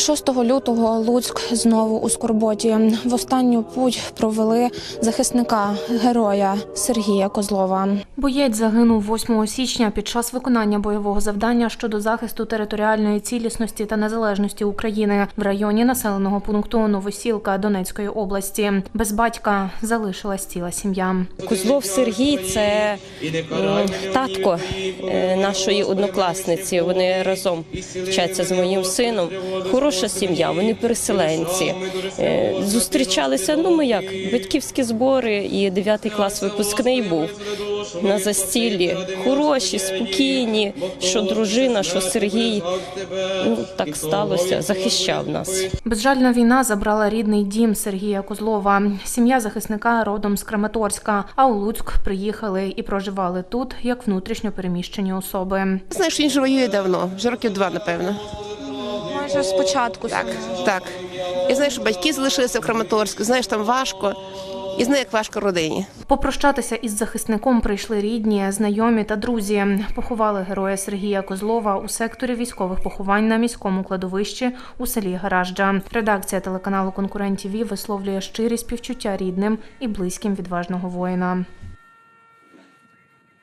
6 лютого Луцьк знову у Скорботі. В останню путь провели захисника героя Сергія Козлова. Боєць загинув 8 січня під час виконання бойового завдання щодо захисту територіальної цілісності та незалежності України в районі населеного пункту Новосілка Донецької області. Без батька залишилась ціла сім'я. Козлов Сергій це татко е, нашої однокласниці. Вони разом вчаться з моїм сином. Хороша сім'я, вони переселенці. Е, Зустрічалися, ну ми як батьківські збори, і 9 клас випускний був на застіллі. Хороші, спокійні, що дружина, що Сергій. Ну так сталося, захищав нас. Безжальна війна забрала рідний дім Сергія Козлова. Сім'я захисника родом з Краматорська, а у Луцьк приїхали і проживали тут як внутрішньо переміщені особи. Знаєш, він же воює давно, вже років два, напевно. Майже спочатку Так, так. Я знаю, що батьки залишилися в Краматорську, знаєш, там важко. І знаю, як важко родині. Попрощатися із захисником прийшли рідні, знайомі та друзі. Поховали героя Сергія Козлова у секторі військових поховань на міському кладовищі у селі Гаражджа. Редакція телеканалу Конкурент ТІВІ висловлює щирі співчуття рідним і близьким відважного воїна.